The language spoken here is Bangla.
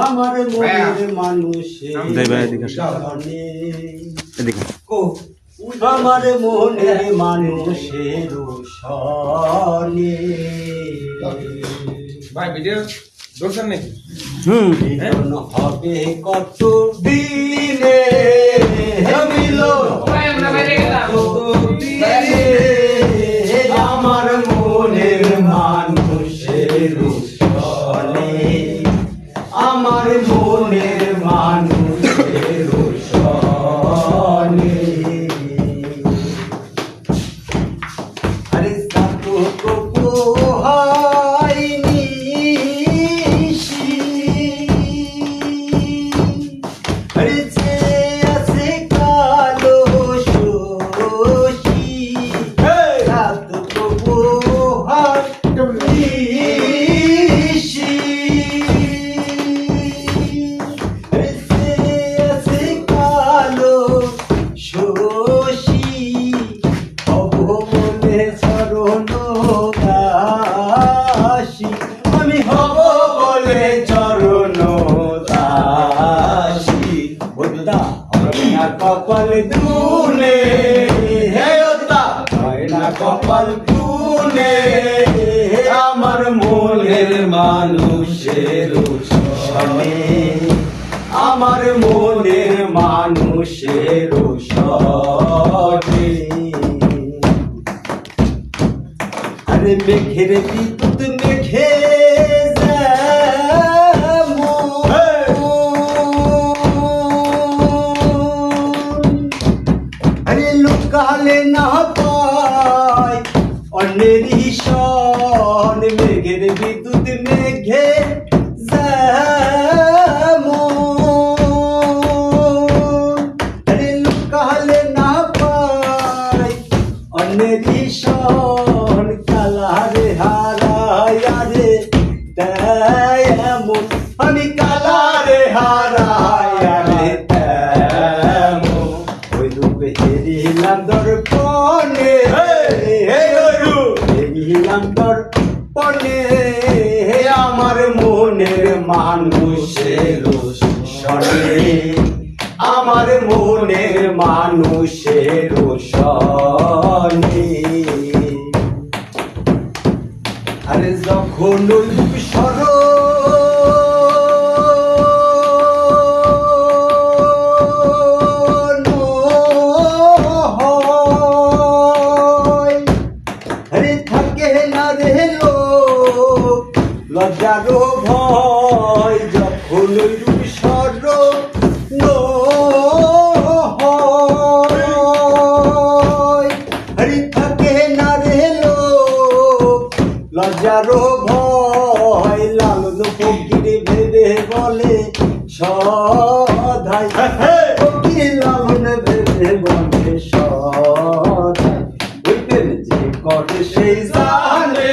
আমার মনের ও, আমার মনের মানুষের সনে ভাই ভিডিও দর্শন নাকি? হুম। হবে কত দিনে? কপাল দুনে হে হয় না কপাল দুনে আমার মনের মানুষের সনে আমার মনের মানুষের সনে আরে মেঘের বিদ্যুৎ লোকালে না পায়। অন্যের ঈশন, মেঘের বিদ্যুৎ, মেঘে লোকালে না পায়, অন্যের ঈশন কালারে এমন আমি কালারে হারায় দর্পণে। হেরিলাম দর্পণে। আমার মনের মানুষের সনে আমার মনের মানুষের সনে লজ্জারও ভয় যখন আরে থাকে না রে লজ্জারও ভয় লালন ফকির ভেবে বলে সধাই ফকির লালন ভেবে বলে সধাই ওই প্রেম যে করে সেই জানে।